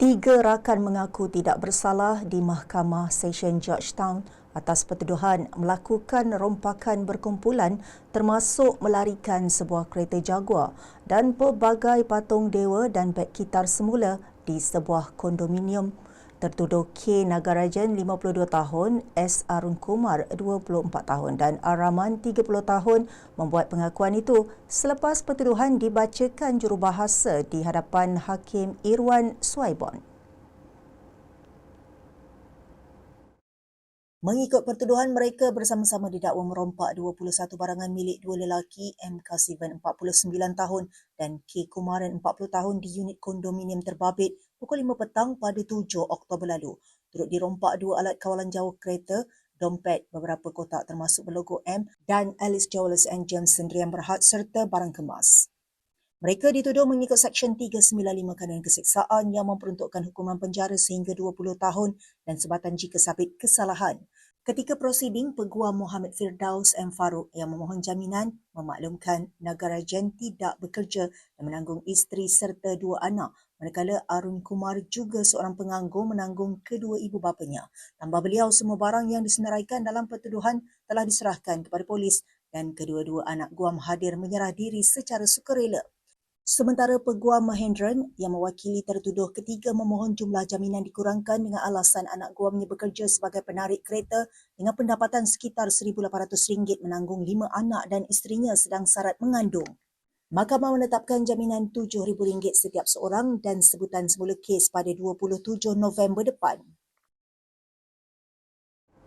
Tiga rakan mengaku tidak bersalah di Mahkamah Session Georgetown atas pertuduhan melakukan rompakan berkumpulan termasuk melarikan sebuah kereta Jaguar dan pelbagai patung dewa dan beg gitar semula di sebuah kondominium tertuduh K Nagarajan 52 tahun, S Arun Kumar 24 tahun dan Araman 30 tahun membuat pengakuan itu selepas pertuduhan dibacakan jurubahasa di hadapan Hakim Irwan Swaibon. Mengikut pertuduhan mereka bersama-sama didakwa merompak 21 barangan milik dua lelaki M. Kasivan 49 tahun dan K. Kumaran 40 tahun di unit kondominium terbabit pukul 5 petang pada 7 Oktober lalu. Turut dirompak dua alat kawalan jauh kereta, dompet, beberapa kotak termasuk berlogo M dan Alice Jewelers and Gems Sendirian Berhad serta barang kemas. Mereka dituduh mengikut Seksyen 395 Kanun Keseksaan yang memperuntukkan hukuman penjara sehingga 20 tahun dan sebatan jika sabit kesalahan. Ketika prosiding, Peguam Muhammad Firdaus M. Farouk yang memohon jaminan memaklumkan negara Jen tidak bekerja dan menanggung isteri serta dua anak manakala Arun Kumar juga seorang penganggur menanggung kedua ibu bapanya. Tambah beliau, semua barang yang disenaraikan dalam pertuduhan telah diserahkan kepada polis dan kedua-dua anak Guam hadir menyerah diri secara sukarela. Sementara Peguam Mahendran yang mewakili tertuduh ketiga memohon jumlah jaminan dikurangkan dengan alasan anak guamnya bekerja sebagai penarik kereta dengan pendapatan sekitar RM1,800 menanggung lima anak dan isterinya sedang syarat mengandung. Mahkamah menetapkan jaminan RM7,000 setiap seorang dan sebutan semula kes pada 27 November depan.